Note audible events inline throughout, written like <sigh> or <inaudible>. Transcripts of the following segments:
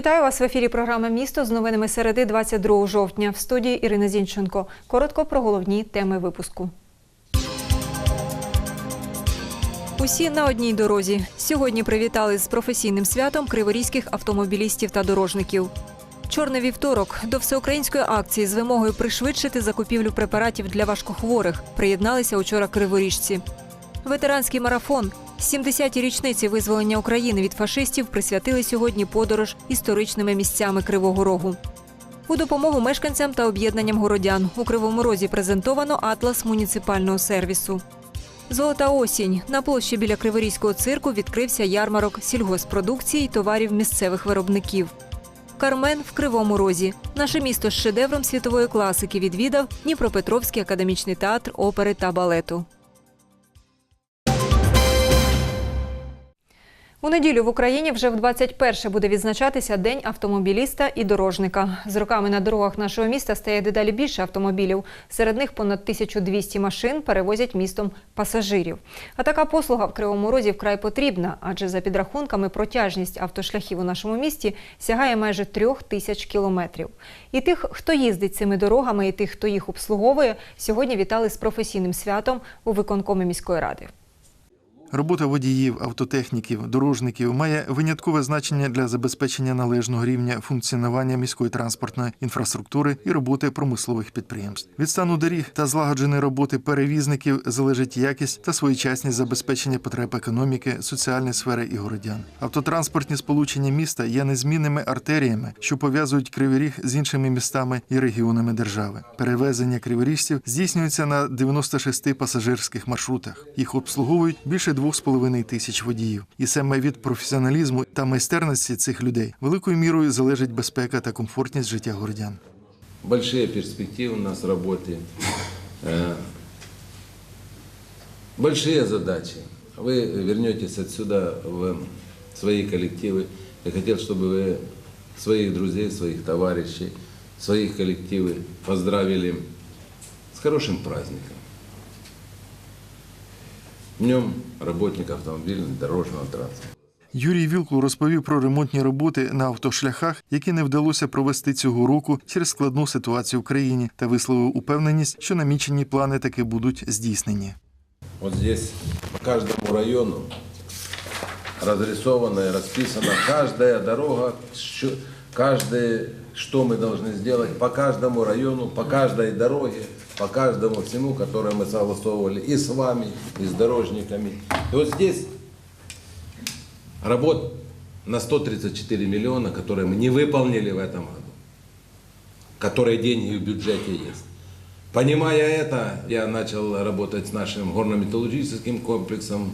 Вітаю вас в ефірі програми Місто з новинами середи 22 жовтня. В студії Ірина Зінченко. Коротко про головні теми випуску. Усі на одній дорозі. Сьогодні привітали з професійним святом криворізьких автомобілістів та дорожників. Чорний вівторок до всеукраїнської акції з вимогою пришвидшити закупівлю препаратів для важкохворих приєдналися учора криворіжці. Ветеранський марафон 70-ті річниці визволення України від фашистів присвятили сьогодні подорож історичними місцями Кривого Рогу. У допомогу мешканцям та об'єднанням городян у Кривому Розі презентовано атлас муніципального сервісу. Золота осінь на площі біля Криворізького цирку відкрився ярмарок сільгоспродукції й товарів місцевих виробників. Кармен в Кривому Розі. Наше місто з шедевром світової класики відвідав Дніпропетровський академічний театр опери та балету. У неділю в Україні вже в 21-ше буде відзначатися День автомобіліста і дорожника. З роками на дорогах нашого міста стає дедалі більше автомобілів. Серед них понад 1200 машин перевозять містом пасажирів. А така послуга в Кривому Розі вкрай потрібна, адже за підрахунками протяжність автошляхів у нашому місті сягає майже трьох тисяч кілометрів. І тих, хто їздить цими дорогами, і тих, хто їх обслуговує, сьогодні вітали з професійним святом у виконкомі міської ради. Робота водіїв, автотехніків, дорожників має виняткове значення для забезпечення належного рівня функціонування міської транспортної інфраструктури і роботи промислових підприємств. Від стану доріг та злагодженої роботи перевізників залежить якість та своєчасність забезпечення потреб економіки, соціальної сфери і городян. Автотранспортні сполучення міста є незмінними артеріями, що пов'язують Кривий Ріг з іншими містами і регіонами держави. Перевезення криворіжців здійснюється на 96 пасажирських маршрутах. Їх обслуговують більше 2,5 тисяч водіїв. І саме від професіоналізму та майстерності цих людей великою мірою залежить безпека та комфортність життя городян. Большие перспективы у нас в работе. Э, Большие задачи. Вы вернетесь отсюда в свои коллективы. Я хотел, чтобы вы своих друзей, своих товарищей, своих коллективы поздравили с хорошим праздником. Днем работник автомобильного и дорожного транспорта. Юрій Вілкул розповів про ремонтні роботи на автошляхах, які не вдалося провести цього року через складну ситуацію в країні, та висловив упевненість, що намічені плани таки будуть здійснені. От здесь по каждому району разрисована и расписана каждая дорога, каждое, что мы должны сделать по каждому району, по каждой дороге, по каждому всему, которое мы согласовывали и с вами, и с дорожниками. И вот здесь работ на 134 миллиона, которые мы не выполнили в этом году, которые деньги в бюджете есть. Понимая это, я начал работать с нашим горно-металлургическим комплексом,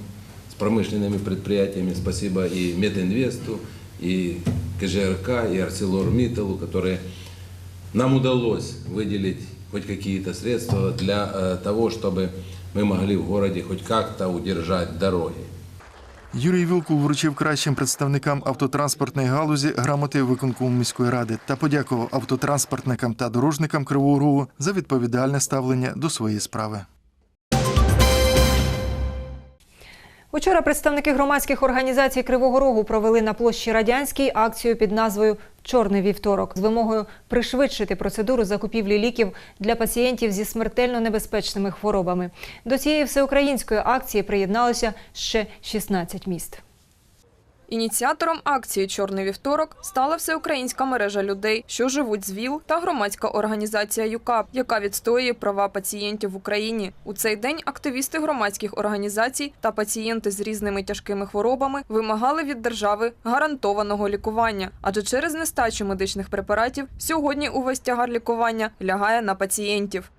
промышленными предприятиями. Спасибо и Метинвесту, и КЖРК, и ArcelorMittal, которые нам удалось выделить хоть какие-то средства для э, того, чтобы мы могли в городе хоть как-то удержать дороги. Юрій Вілкул вручив кращим представникам автотранспортної галузі грамоти виконкому міської ради та подякував автотранспортникам та дорожникам Кривого Рогу за відповідальне ставлення до своєї справи. Учора представники громадських організацій Кривого Рогу провели на площі Радянській акцію під назвою Чорний вівторок з вимогою пришвидшити процедуру закупівлі ліків для пацієнтів зі смертельно небезпечними хворобами. До цієї всеукраїнської акції приєдналося ще 16 міст. Ініціатором акції Чорний вівторок стала всеукраїнська мережа людей, що живуть з ВІЛ та громадська організація ЮКАП, яка відстоює права пацієнтів в Україні. У цей день активісти громадських організацій та пацієнти з різними тяжкими хворобами вимагали від держави гарантованого лікування. Адже через нестачу медичних препаратів сьогодні увесь тягар лікування лягає на пацієнтів.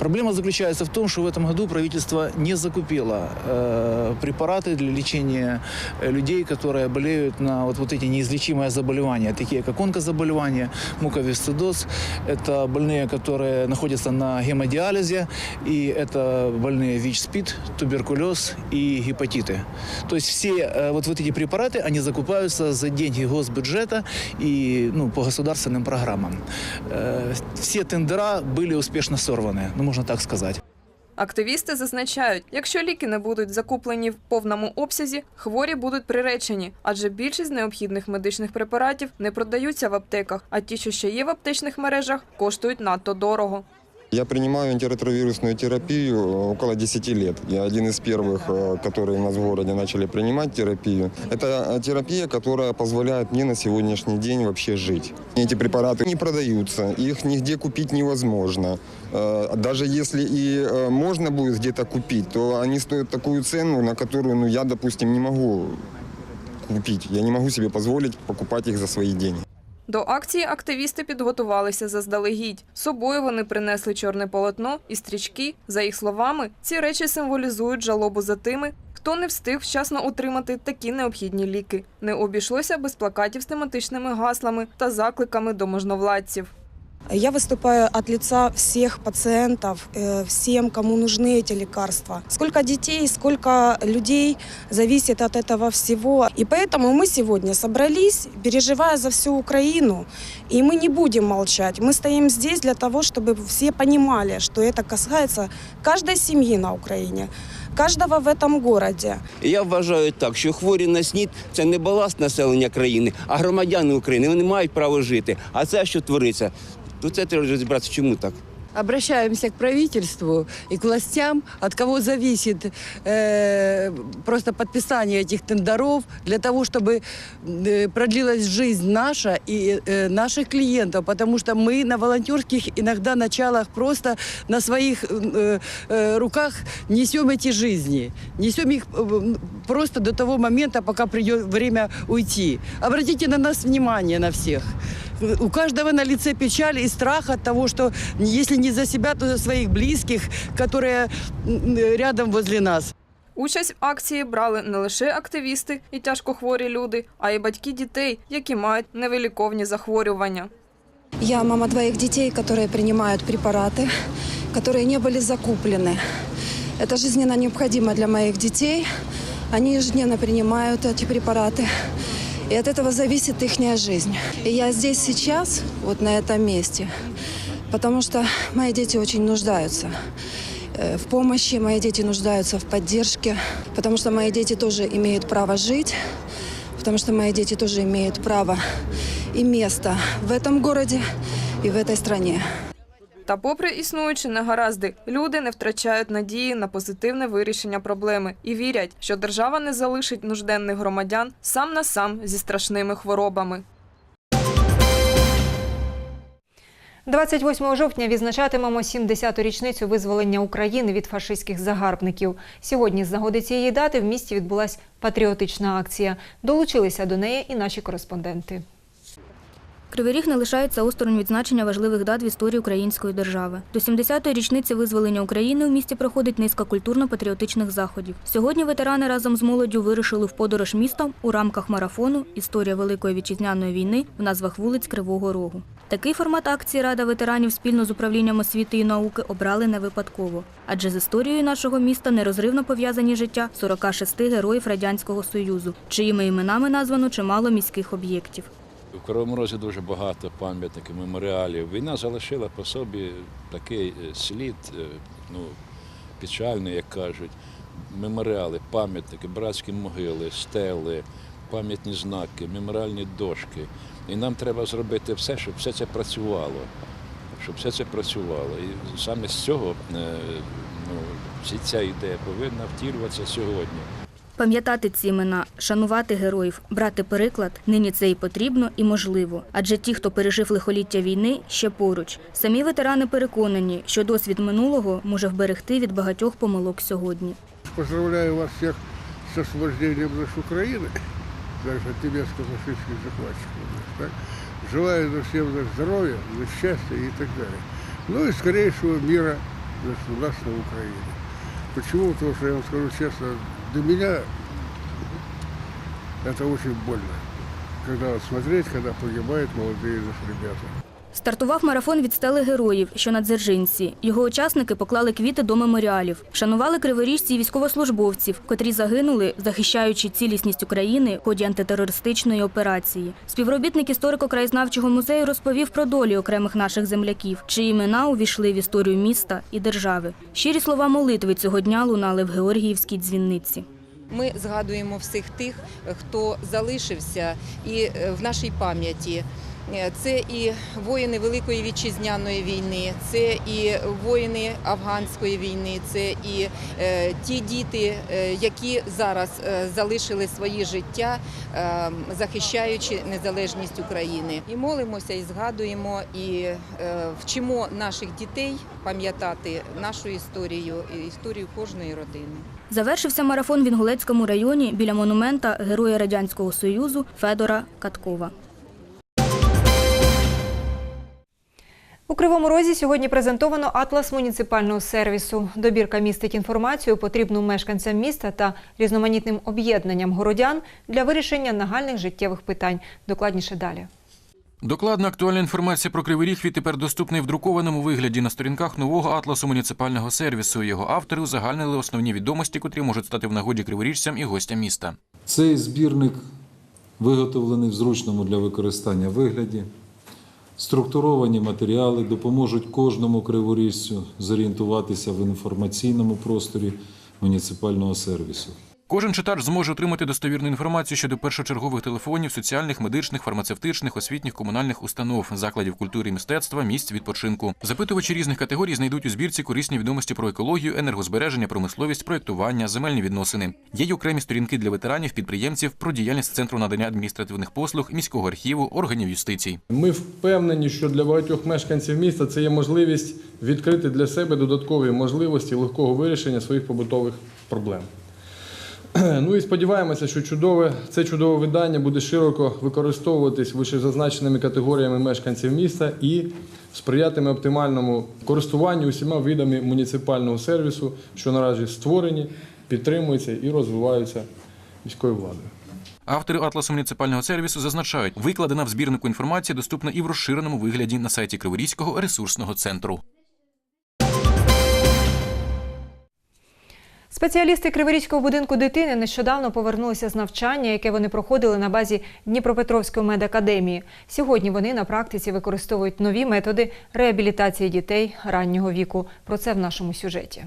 Проблема заключается в том, что в этом году правительство не закупило э, препараты для лечения э, людей, которые болеют на вот, вот эти неизлечимые заболевания, такие как онкозаболевания, муковисцидоз. Это больные, которые находятся на гемодиализе, и это больные ВИЧ-СПИД, туберкулез и гепатиты. То есть все э, вот, вот эти препараты, они закупаются за деньги госбюджета и ну, по государственным программам. Э, все тендера были успешно сорваны, можно так сказати. Активісти зазначають, якщо ліки не будуть закуплені в повному обсязі, хворі будуть приречені, адже більшість необхідних медичних препаратів не продаються в аптеках, а ті, що ще є в аптечних мережах, коштують надто дорого. Я принимаю антиретровирусную терапию э, около 10 лет. Я один из первых, э, которые у нас в городе начали принимать терапию. Это э, терапия, которая позволяет мне на сегодняшний день вообще жить. Эти препараты не продаются, их нигде купить невозможно. Даже если и можно будет где-то купить, то они стоят такую цену, на которую ну, я, допустим, не могу купить. Я не могу себе позволить покупать их за свои деньги. До акції активісти підготувалися заздалегідь. З собою вони принесли чорне полотно і стрічки. За їх словами, ці речі символізують жалобу за тими, хто не встиг вчасно отримати такі необхідні ліки. Не обійшлося без плакатів з тематичними гаслами та закликами до можновладців. Я выступаю от лица всех пациентов, э, всем, кому нужны эти лекарства. Сколько детей, сколько людей зависит от этого всего. И поэтому мы сегодня собрались, переживая за всю Украину, и мы не будем молчать. Мы стоим здесь для того, чтобы все понимали, что это касается каждой семьи на Украине, каждого в этом городе. І Я вважаю так, що хворі на СНІД – це не баласт населення країни, а громадяни України. Вони мають право жити. А це що твориться? То це треба розібратися, чому так. Обращаемся к правительству и к властям, от кого зависит э, просто подписание этих тендеров для того, чтобы э, продлилась жизнь наша и э, наших клиентов, потому что мы на волонтерских иногда началах просто на своих э, э, руках несем эти жизни, несем их э, просто до того момента, пока придет время уйти. Обратите на нас внимание на всех. У каждого на лице печаль и страх от того, что если не за себя, то за своих близких, которые м, рядом возле нас. Участь в акції брали не лише активісти і тяжкохворі люди, а й батьки дітей, які мають невиліковні захворювання. Я мама двоих детей, которые принимают препараты, которые не были закуплены. Это жизненно необходимо для моих детей. Они ежедневно принимают эти препараты. И от этого зависит их жизнь. И я здесь сейчас, вот на этом месте, потому что мои дети очень нуждаются э, в помощи, мои дети нуждаются в поддержке, потому что мои дети тоже имеют право жить, потому что мои дети тоже имеют право и место в этом городе и в этой стране. Та попри існуючі негаразди, люди не втрачають надії на позитивне вирішення проблеми і вірять, що держава не залишить нужденних громадян сам на сам зі страшними хворобами. 28 жовтня відзначатимемо 70-ту річницю визволення України від фашистських загарбників. Сьогодні з нагоди цієї дати в місті відбулася патріотична акція. Долучилися до неї і наші кореспонденти. Кривий Ріг не лишається осторонь відзначення важливих дат в історії української держави. До 70-ї річниці визволення України у місті проходить низка культурно-патріотичних заходів. Сьогодні ветерани разом з молоддю вирушили в подорож містом у рамках марафону Історія Великої вітчизняної війни в назвах вулиць Кривого Рогу. Такий формат акції Рада ветеранів спільно з управлінням освіти і науки обрали не випадково, адже з історією нашого міста нерозривно пов'язані життя 46 героїв Радянського Союзу, чиїми іменами названо чимало міських об'єктів. В Кривому Розі дуже багато пам'ятників, меморіалів. Війна залишила по собі такий е, слід, е, ну, печальний, як кажуть. Меморіали, пам'ятники, братські могили, стели, пам'ятні знаки, меморіальні дошки. І нам треба зробити все, щоб все це працювало. Щоб все це працювало. І саме з цього е, ну, ця ідея повинна втілюватися сьогодні. Пам'ятати ці імена, шанувати героїв, брати приклад нині це і потрібно, і можливо. Адже ті, хто пережив лихоліття війни, ще поруч. Самі ветерани переконані, що досвід минулого може вберегти від багатьох помилок сьогодні. Поздравляю вас всех с освобождением нашей Украины, даже от немецко-фашистских захватчиков. Так? Желаю за всем за здоровья, за счастья так далее. Ну и скорейшего мира значит, у нас на Украине. Почему? Потому что я вам скажу честно, для меня это очень больно. Когда смотреть, когда погибают молодые ребята. Стартував марафон від стели героїв, що на Дзержинці. Його учасники поклали квіти до меморіалів, вшанували криворіжці і військовослужбовців, котрі загинули, захищаючи цілісність України в ході антитерористичної операції. Співробітник історико-краєзнавчого музею розповів про долі окремих наших земляків, чиї імена увійшли в історію міста і держави. Щирі слова молитви цього дня лунали в Георгіївській дзвінниці. Ми згадуємо всіх тих, хто залишився і е, в нашій пам'яті. Е, Це і воїни Великої вітчизняної війни, це і воїни афганської війни, це і е, ті діти, е, які зараз залишили свої життя, захищаючи незалежність України. І молимося, і згадуємо, і вчимо наших дітей пам'ятати нашу історію, історію кожної родини. Завершився марафон в Інгулецькому районі біля монумента Героя Радянського Союзу Федора Каткова. У Кривому Розі сьогодні презентовано атлас муніципального сервісу. Добірка містить інформацію, потрібну мешканцям міста та різноманітним об'єднанням городян для вирішення нагальних життєвих питань. Докладніше далі. Докладна актуальна інформація про Кривий Ріг відтепер доступна в друкованому вигляді на сторінках нового атласу муніципального сервісу. Його автори узагальнили основні відомості, котрі можуть стати в нагоді криворіжцям і гостям міста. Цей збірник виготовлений в зручному для використання вигляді. Структуровані матеріали допоможуть кожному криворіжцю зорієнтуватися в інформаційному просторі муніципального сервісу. Кожен читач зможе отримати достовірну інформацію щодо першочергових телефонів, соціальних, медичних, фармацевтичних, освітніх, комунальних установ, закладів культури і мистецтва, місць відпочинку. Запитувачі різних категорій знайдуть у збірці корисні відомості про екологію, енергозбереження, промисловість, проєктування, земельні відносини. Є й окремі сторінки для ветеранів, підприємців про діяльність центру надання адміністративних послуг, міського архіву, органів юстиції. Ми впевнені, що для багатьох мешканців міста це є можливість відкрити для себе додаткові можливості легкого вирішення своїх побутових проблем. <clears throat> Ну і сподіваємося, що чудове це чудове видання буде широко використовуватись вищезазначеними категоріями мешканців міста і сприятиме оптимальному користуванню усіма видами муніципального сервісу, що наразі створені, підтримуються і розвиваються міською владою. Автори атласу муніципального сервісу зазначають, викладена в збірнику інформація доступна і в розширеному вигляді на сайті Криворізького ресурсного центру. Спеціалісти Криворізького будинку дитини нещодавно повернулися з навчання, яке вони проходили на базі Дніпропетровської медакадемії. Сьогодні вони на практиці використовують нові методи реабілітації дітей раннього віку. Про це в нашому сюжеті.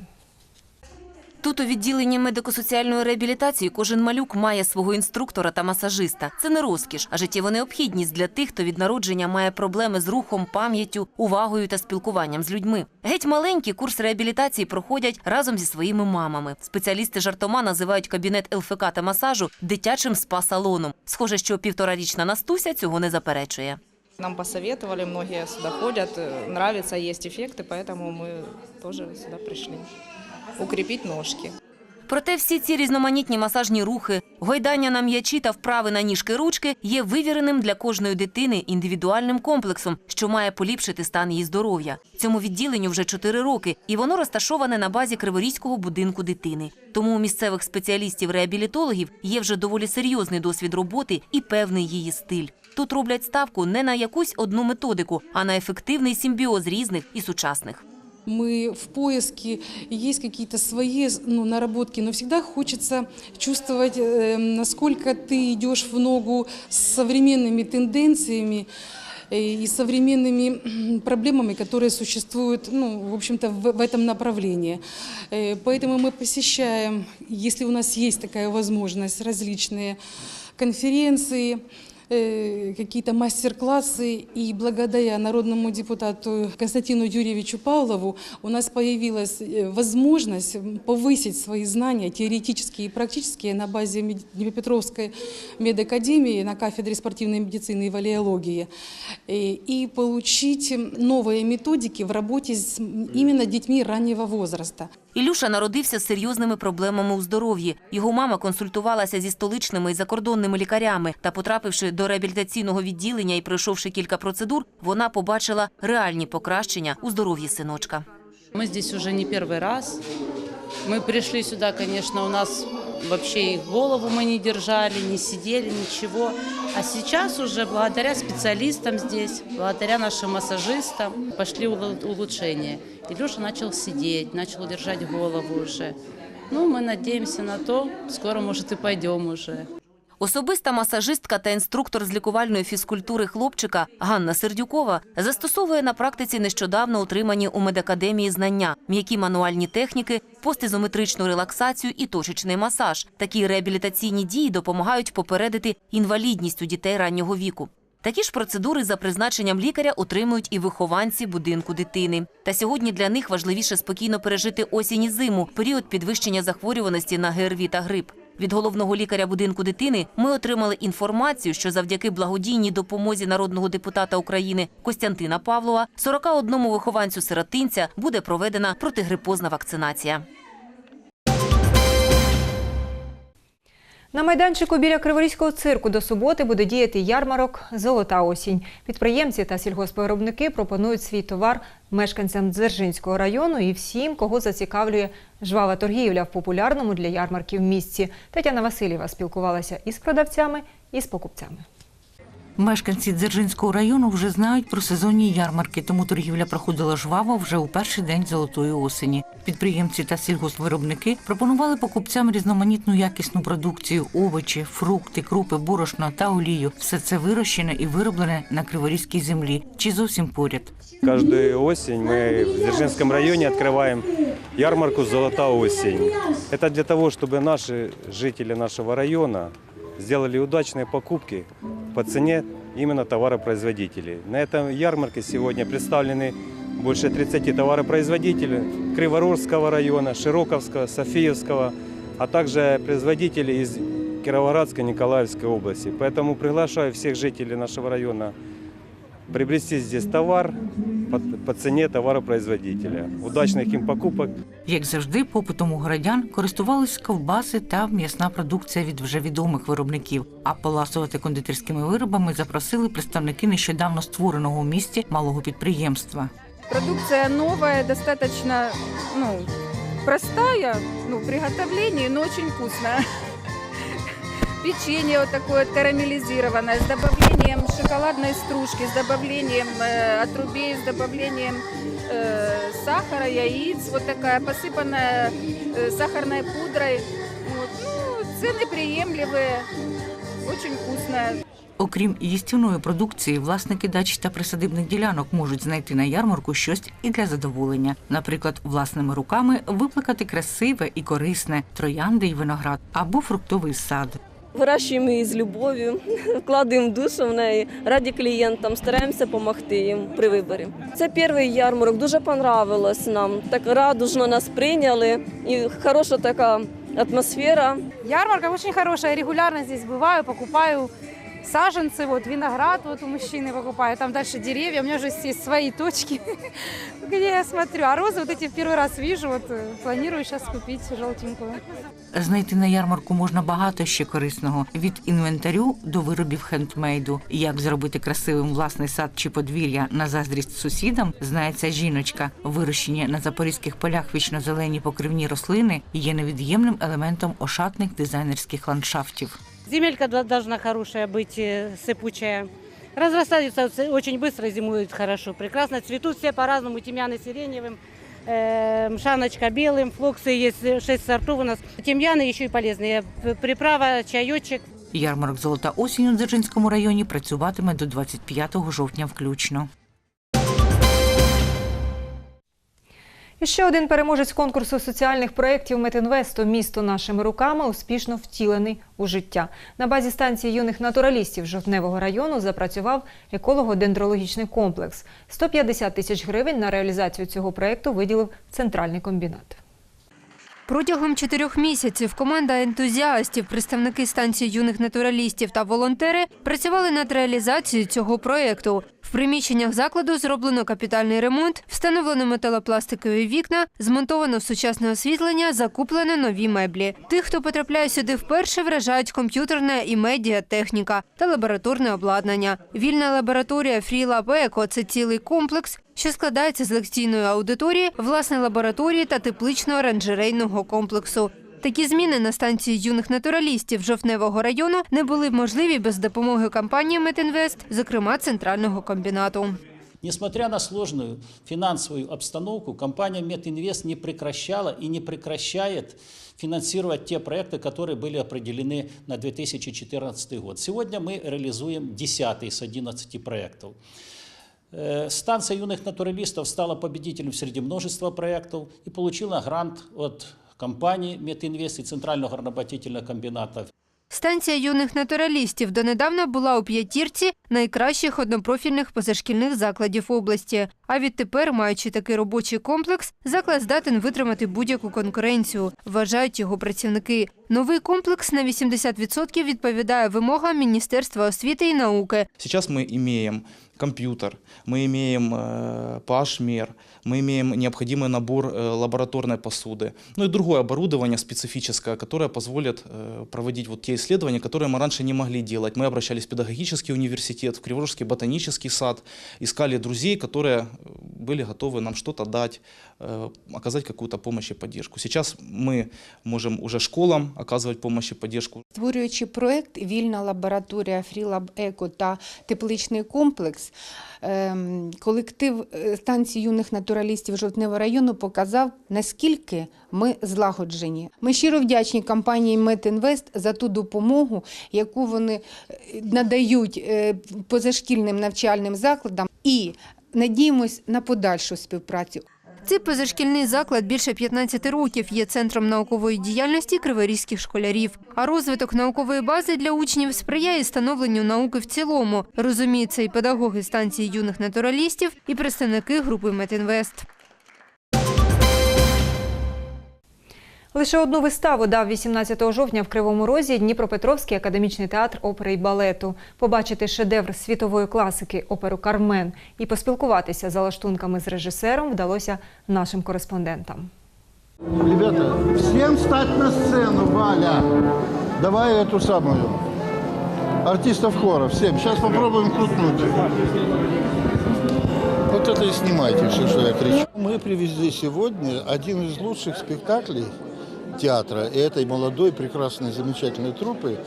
Тут у відділенні медико-соціальної реабілітації кожен малюк має свого інструктора та масажиста. Це не розкіш, а життєва необхідність для тих, хто від народження має проблеми з рухом, пам'яттю, увагою та спілкуванням з людьми. Геть маленькі курс реабілітації проходять разом зі своїми мамами. Спеціалісти жартома називають кабінет ЛФК та масажу дитячим спа-салоном. Схоже, що півторарічна Настуся цього не заперечує. Нам посоветовали, многие сюда ходят, э, нравится, есть эффекты, поэтому мы тоже сюда пришли. Укрепить ножки. Проте всі ці різноманітні масажні рухи, гойдання на м'ячі та вправи на ніжки ручки є вивіреним для кожної дитини індивідуальним комплексом, що має поліпшити стан її здоров'я. Цьому відділенню вже 4 роки, і воно розташоване на базі Криворізького будинку дитини. Тому у місцевих спеціалістів-реабілітологів є вже доволі серйозний досвід роботи і певний її стиль. Тут роблять ставку не на якусь одну методику, а на ефективний симбіоз різних і сучасних мы в поиске, есть какие-то свои ну, наработки, но всегда хочется чувствовать, э, насколько ты идешь в ногу с современными тенденциями э, и современными м, проблемами, которые существуют, ну, в общем-то, в, в этом направлении. Э, Поэтому мы посещаем, если у нас есть такая возможность, различные конференции, э, какие-то мастер-классы. И благодаря народному депутату Константину Юрьевичу Павлову у нас появилась э, возможность повысить свои знания теоретические и практические на базе Мед- Днепропетровской медакадемии на кафедре спортивной медицины и валиологии э, и получить новые методики в работе с именно детьми раннего возраста. Ілюша народився з серйозними проблемами у здоров'ї. Його мама консультувалася зі столичними і закордонними лікарями. Та, потрапивши до реабілітаційного відділення і пройшовши кілька процедур, вона побачила реальні покращення у здоров'ї синочка. Мы здесь уже не первый раз. Мы пришли сюда, конечно, у нас вообще и голову мы не держали, не сидели, ничего. А сейчас уже благодаря специалистам здесь, благодаря нашим массажистам пошли улу- улучшения. И Леша начал сидеть, начал держать голову уже. Ну, мы надеемся на то, скоро, может, и пойдем уже. Особиста масажистка та інструктор з лікувальної фізкультури хлопчика Ганна Сердюкова застосовує на практиці нещодавно отримані у медакадемії знання, м'які мануальні техніки, постізометричну релаксацію і точечний масаж. Такі реабілітаційні дії допомагають попередити інвалідність у дітей раннього віку. Такі ж процедури за призначенням лікаря отримують і вихованці будинку дитини. Та сьогодні для них важливіше спокійно пережити осінь і зиму, період підвищення захворюваності на ГРВІ та грип. Від головного лікаря будинку дитини ми отримали інформацію, що завдяки благодійній допомозі народного депутата України Костянтина Павлова 41 вихованцю сиротинця буде проведена протигрипозна вакцинація. На майданчику біля Криворізького цирку до суботи буде діяти ярмарок Золота осінь. Підприємці та сільгоспвиробники пропонують свій товар мешканцям Дзержинського району і всім, кого зацікавлює жвава торгівля в популярному для ярмарків місці. Тетяна Васильєва спілкувалася із продавцями, і з покупцями. Мешканці Дзержинського району вже знають про сезонні ярмарки, тому торгівля проходила жваво вже у перший день золотої осені. Підприємці та сільгоспвиробники пропонували покупцям різноманітну якісну продукцію, овочі, фрукти, крупи, борошно та олію. Все це вирощене і вироблене на криворізькій землі чи зовсім поряд. Каждую осень мы в Дзержинском районе открываем ярмарку «Золота осень». Это для того, чтобы наши жители нашего района сделали удачные покупки по цене именно товаропроизводителей. На этом ярмарке сегодня представлены больше 30 товаропроизводителей Криворожского района, Широковского, Софиевского, а также производители из Кировоградской, Николаевской области. Поэтому приглашаю всех жителей нашего района приобрести здесь товар по, цене товаропроизводителя. Удачных им покупок. Як завжди, попитом у городян користувались ковбаси та м'ясна продукція від вже відомих виробників. А поласувати кондитерськими виробами запросили представники нещодавно створеного у місті малого підприємства. Продукция новая, достаточно ну, простая ну, в приготовлении, но очень вкусная Печенье вот такое вот карамелизированное с добавлением шоколадной стружки, с добавлением э, отрубей, с добавлением э, сахара, яиц, вот такая посыпанная э, сахарной пудрой. Вот. Ну, цены приемлемые, очень вкусная. Окрім їстівної продукції, власники дач та присадибних ділянок можуть знайти на ярмарку щось і для задоволення. Наприклад, власними руками виплакати красиве і корисне троянди і виноград або фруктовий сад. Вирощуємо її з любов'ю, <laughs> вкладаємо душу в неї раді клієнтам, стараємося допомогти їм при виборі. Це перший ярмарок, дуже понравилось нам. Так радужно нас прийняли і хороша така атмосфера. Ярмарка очень хороша, я регулярно здесь бываю, покупаю саженцы, вот виноград вот у мужчины покупаю, там дальше деревья, у меня уже есть свои точки, <laughs> где я смотрю. А розы вот эти в первый раз вижу, вот э, планирую сейчас купить желтенькую. Знайти на ярмарку можна багато ще корисного від інвентарю до виробів хендмейду. Як зробити красивим власний сад чи подвір'я на заздрість сусідам, знає ця жіночка. Вирощені на запорізьких полях вічно-зелені покривні рослини є невід'ємним елементом ошатних дизайнерських ландшафтів. Земелька дол- должна хорошая быть, э, сыпучая. Разрастаются ц- очень быстро, зимуют хорошо. Прекрасно цветут все по-разному, тимьяны сиреневым, э, мшаночка белым, флоксы есть э, шесть сортов у нас. Тимьяны еще и полезные. П- Приправа, чаечек. Ярмарок Золота осінь у Дзержинському районі працюватиме до 25 жовтня включно. І ще один переможець конкурсу соціальних проєктів Метінвесту Місто нашими руками успішно втілений у життя. На базі станції юних натуралістів Жовтневого району запрацював еколого-дендрологічний комплекс. 150 тисяч гривень на реалізацію цього проєкту виділив центральний комбінат. Протягом чотирьох місяців команда ентузіастів, представники станції юних натуралістів та волонтери працювали над реалізацією цього проєкту. В приміщеннях закладу зроблено капітальний ремонт, встановлено металопластикові вікна, змонтовано сучасне освітлення, закуплено нові меблі. Тих, хто потрапляє сюди вперше, вражають комп'ютерна і медіатехніка та лабораторне обладнання. Вільна лабораторія Фрілаб Еко це цілий комплекс, що складається з лекційної аудиторії, власної лабораторії та теплично-оранжерейного комплексу. Такі зміни на станції юних натуралістів Жовтневого району не були б можливі без допомоги компанії Метінвест, зокрема центрального комбінату. Несмотря на сложную финансовую обстановку, компания Метинвест не прекращала и не прекращает финансировать те проекты, которые были определены на 2014 год. Сегодня мы реализуем 10 из 11 проектов. Э, Станция юных натуралистов стала победителем среди множества проектов и получила грант от компании Метинвест и Центрального горнообогатительного комбината Станція юних натуралістів донедавна була у п'ятірці найкращих однопрофільних позашкільних закладів області. А відтепер, маючи такий робочий комплекс, заклад здатен витримати будь-яку конкуренцію, вважають його працівники. Новий комплекс на 80% відповідає вимогам Міністерства освіти і науки. Сейчас мы имеем компьютер, мы имеем э, pH-мер, мы имеем необходимый набор э, лабораторной посуды, ну и другое оборудование специфическое, которое позволит э, проводить вот те исследования, которые мы раньше не могли делать. Мы обращались в педагогический университет, в Криворожский ботанический сад, искали друзей, которые были готовы нам что-то дать, э, оказать какую-то помощь и поддержку. Сейчас мы можем уже школам оказывать помощь и поддержку. Створюючи проект Вільна лабораторія Фрілаб Еко та тепличний комплекс, ем, колектив е, станції юних натуралістів Жовтневого району показав, наскільки ми злагоджені. Ми щиро вдячні компанії Метінвест за ту допомогу, яку вони е, надають е, позашкільним навчальним закладам, і надіємось на подальшу співпрацю. Цей позашкільний заклад більше 15 років є центром наукової діяльності криворізьких школярів. А розвиток наукової бази для учнів сприяє становленню науки в цілому. Розуміється, і педагоги станції юних натуралістів, і представники групи Метінвест. Лише одну виставу дав 18 жовтня в Кривому Розі Дніпропетровський академічний театр опери і балету. Побачити шедевр світової класики оперу Кармен і поспілкуватися за лаштунками з режисером вдалося нашим кореспондентам. Ребята, всем встать на сцену, Валя. Давай эту самую. Артистов хора, всем. Сейчас попробуем крутнуть. Вот это и снимайте все, что я кричу. Мы привезли сегодня один из лучших спектаклей театра и этой молодой, прекрасной, замечательной труппы.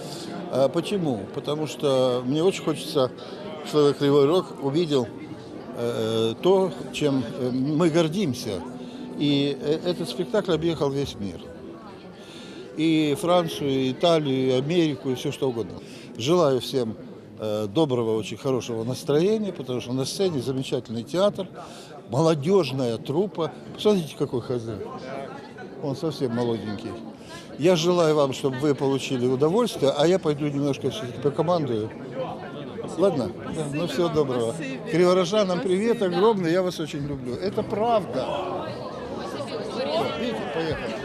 А Почему? Потому что мне очень хочется, чтобы Кривой Рог увидел э, то, чем э, мы гордимся. И э, этот спектакль объехал весь мир. И Францию, и Италию, и Америку, и все что угодно. Желаю всем доброго, очень хорошего настроения, потому что на сцене замечательный театр, молодежная труппа. Посмотрите, какой хозяин. Он совсем молоденький. Я желаю вам, чтобы вы получили удовольствие, а я пойду немножко все-таки покомандую. Ладно? Да, ну всего доброго. Криворожанам привет огромный, я вас очень люблю. Это правда. Видите, поехали.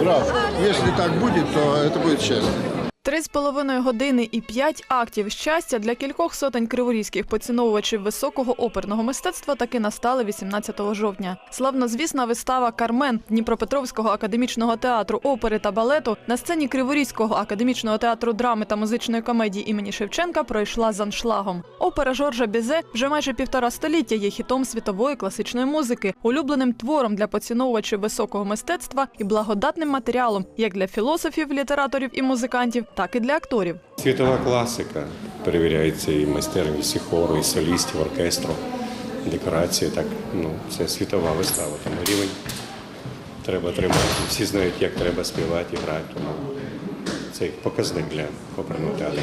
Браво. Если так будет, то это будет счастье. Три з половиною години і п'ять актів щастя для кількох сотень криворізьких поціновувачів високого оперного мистецтва таки настали 18 жовтня. Славнозвісна вистава Кармен Дніпропетровського академічного театру опери та балету на сцені Криворізького академічного театру драми та музичної комедії імені Шевченка пройшла з аншлагом. Опера Жоржа Бізе вже майже півтора століття є хітом світової класичної музики, улюбленим твором для поціновувачів високого мистецтва і благодатним матеріалом як для філософів, літераторів і музикантів, так і для акторів. Світова класика перевіряється і майстерність і хору, і солістів, оркестру, декорації. Так, ну, це світова вистава, тому рівень треба тримати. Всі знають, як треба співати і грати, тому це показник для оперного театру.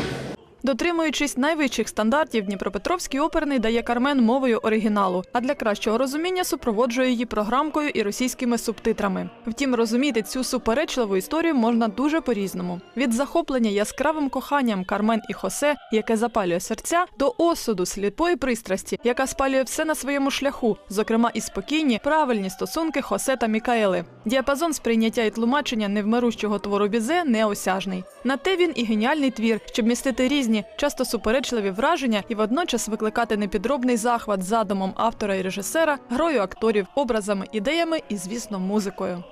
Дотримуючись найвищих стандартів, Дніпропетровський оперний дає Кармен мовою оригіналу, а для кращого розуміння супроводжує її програмкою і російськими субтитрами. Втім, розуміти цю суперечливу історію можна дуже по-різному: від захоплення яскравим коханням Кармен і Хосе, яке запалює серця, до осуду сліпої пристрасті, яка спалює все на своєму шляху, зокрема і спокійні, правильні стосунки Хосе та Мікаели. Діапазон сприйняття і тлумачення невмирущого твору бізе неосяжний. На те він і геніальний твір, щоб містити різні, часто суперечливі враження і водночас викликати непідробний захват задумом автора і режисера, грою акторів, образами, ідеями і, звісно, музикою.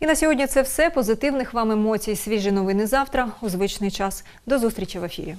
І на сьогодні це все. Позитивних вам емоцій. Свіжі новини завтра у звичний час. До зустрічі в ефірі.